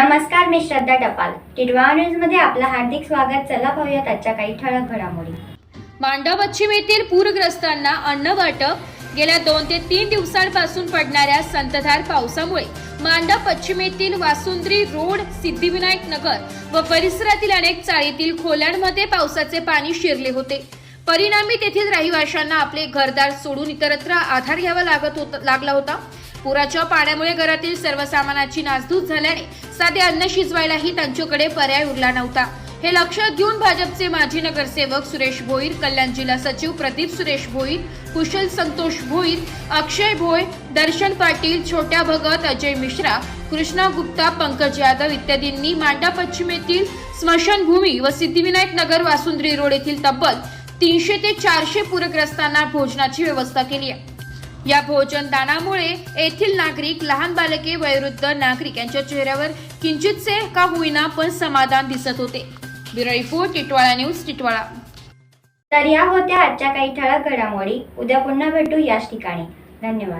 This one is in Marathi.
नमस्कार मी श्रद्धा टपाल. टिडवा न्यूजमध्ये आपलं हार्दिक स्वागत. चला पाहूयात आजच्या काही ठळक घडामोडी. मांडव पश्चिमेतील पूरग्रस्तांना अन्न वाटप. गेल्या दोन ते तीन दिवसांपासून पडणाऱ्या संतधार पावसामुळे मांडव पश्चिमेतील वासुंद्री रोड सिद्धिविनायक नगर व परिसरातील अनेक चाळीतील खोल्यांमध्ये पावसाचे पाणी शिरले होते. परिणामी तेथील रहिवाशांना आपले घरदार सोडून इतरत्र आधार घ्यावा लागत होता लागला होता. पुराच्या पाण्यामुळे घरातील सर्वसामानाची नासधूस झाल्याने साधे अन्न शिजवायलाही त्यांच्याकडे पर्याय उरला नव्हता. हे लक्षात घेऊन भाजपचे माजी नगरसेवक सुरेश भोईर कल्याण जिल्हा सचिव प्रदीप सुरेश भोईर कुशल संतोष भोईर अक्षय भोय दर्शन पाटील छोट्या भगत अजय मिश्रा कृष्णा गुप्ता पंकज यादव इत्यादींनी मांडा पश्चिमेतील स्मशानभूमी व सिद्धिविनायक नगर वासुंद्री रोड येथील तब्बल तीनशे ते चारशे पूरग्रस्तांना भोजनाची व्यवस्था केली आहे. या भोजन दानामुळे येथील नागरिक लहान बालके वयोवृद्ध नागरिक यांच्या चेहऱ्यावर किंचितसे का होईना पण समाधान दिसत होते. Bureau report Titwala news Titwala. तर या होत्या आजच्या काही ठळक घडामोडी. उद्या पुन्हा भेटू याच ठिकाणी. धन्यवाद.